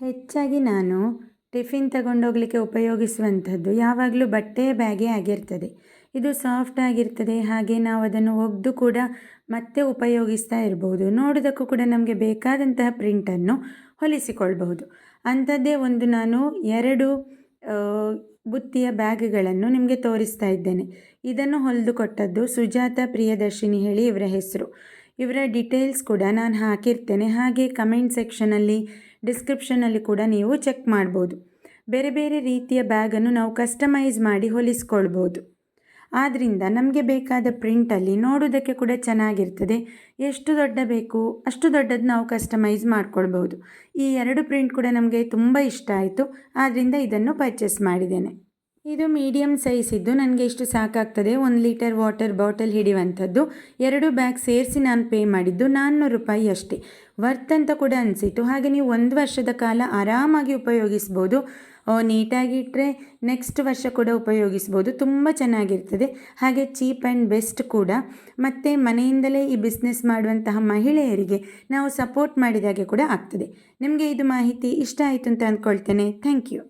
ಹೆಚ್ಚಾಗಿ ನಾನು ಟಿಫಿನ್ ತಗೊಂಡೋಗ್ಲಿಕ್ಕೆ ಉಪಯೋಗಿಸುವಂಥದ್ದು ಯಾವಾಗಲೂ ಬಟ್ಟೆಯ ಬ್ಯಾಗೇ ಆಗಿರ್ತದೆ. ಇದು ಸಾಫ್ಟ್ ಆಗಿರ್ತದೆ, ಹಾಗೆ ನಾವು ಅದನ್ನು ಒಗೆದು ಕೂಡ ಮತ್ತೆ ಉಪಯೋಗಿಸ್ತಾ ಇರಬಹುದು ನೋಡೋದಕ್ಕೂ ಕೂಡ ನಮಗೆ ಬೇಕಾದಂತಹ ಪ್ರಿಂಟನ್ನು ಹೊಲಿಸಿಕೊಳ್ಬಹುದು. ಅಂಥದ್ದೇ ಒಂದು ನಾನು ಎರಡು ಬುತ್ತಿಯ ಬ್ಯಾಗ್ಗಳನ್ನು ನಿಮಗೆ ತೋರಿಸ್ತಾ ಇದ್ದೇನೆ. ಇದನ್ನು ಹೊಲಿದು ಕೊಟ್ಟದ್ದು ಸುಜಾತ ಪ್ರಿಯದರ್ಶಿನಿ ಹೇಳಿ ಇವರ ಹೆಸರು. ಇವರ ಡೀಟೇಲ್ಸ್ ಕೂಡ ನಾನು ಹಾಕಿರ್ತೇನೆ. ಹಾಗೆ ಕಮೆಂಟ್ ಸೆಕ್ಷನಲ್ಲಿ ಡಿಸ್ಕ್ರಿಪ್ಷನಲ್ಲಿ ಕೂಡ ನೀವು ಚೆಕ್ ಮಾಡ್ಬೋದು. ಬೇರೆ ಬೇರೆ ರೀತಿಯ ಬ್ಯಾಗನ್ನು ನಾವು ಕಸ್ಟಮೈಸ್ ಮಾಡಿ ಹೊಲಿಸ್ಕೊಳ್ಬೋದು. ಆದ್ದರಿಂದ ನಮಗೆ ಬೇಕಾದ ಪ್ರಿಂಟಲ್ಲಿ ನೋಡೋದಕ್ಕೆ ಕೂಡ ಚೆನ್ನಾಗಿರ್ತದೆ. ಎಷ್ಟು ದೊಡ್ಡ ಬೇಕು ಅಷ್ಟು ದೊಡ್ಡದು ನಾವು ಕಸ್ಟಮೈಸ್ ಮಾಡ್ಕೊಳ್ಬೋದು. ಈ ಎರಡು ಪ್ರಿಂಟ್ ಕೂಡ ನಮಗೆ ತುಂಬ ಇಷ್ಟ ಆಯಿತು. ಆದ್ದರಿಂದ ಇದನ್ನು ಪರ್ಚೇಸ್ ಮಾಡಿದ್ದೇನೆ. ಇದು ಮೀಡಿಯಮ್ ಸೈಜ್ ಇದ್ದು ನನಗೆ ಇಷ್ಟು ಸಾಕಾಗ್ತದೆ. ಒಂದು ಲೀಟರ್ ವಾಟರ್ ಬಾಟಲ್ ಹಿಡಿಯುವಂಥದ್ದು. ಎರಡು ಬ್ಯಾಗ್ ಸೇರಿಸಿ ನಾನು ಪೇ ಮಾಡಿದ್ದು ನಾನ್ನೂರು ರೂಪಾಯಿ ಅಷ್ಟೇ. ವರ್ತ್ ಅಂತ ಕೂಡ ಅನಿಸಿತ್ತು. ಹಾಗೆ ನೀವು ಒಂದು ವರ್ಷದ ಕಾಲ ಆರಾಮಾಗಿ ಉಪಯೋಗಿಸ್ಬೋದು. ನೀಟಾಗಿ ಇಟ್ಟರೆ ನೆಕ್ಸ್ಟ್ ವರ್ಷ ಕೂಡ ಉಪಯೋಗಿಸ್ಬೋದು. ತುಂಬ ಚೆನ್ನಾಗಿರ್ತದೆ. ಹಾಗೆ ಚೀಪ್ ಆ್ಯಂಡ್ ಬೆಸ್ಟ್ ಕೂಡ. ಮತ್ತು ಮನೆಯಿಂದಲೇ ಈ ಬಿಸ್ನೆಸ್ ಮಾಡುವಂತಹ ಮಹಿಳೆಯರಿಗೆ ನಾವು ಸಪೋರ್ಟ್ ಮಾಡಿದಾಗೆ ಕೂಡ ಆಗ್ತದೆ. ನಿಮಗೆ ಇದು ಮಾಹಿತಿ ಇಷ್ಟ ಆಯಿತು ಅಂತ ಅಂದ್ಕೊಳ್ತೇನೆ ಥ್ಯಾಂಕ್ ಯು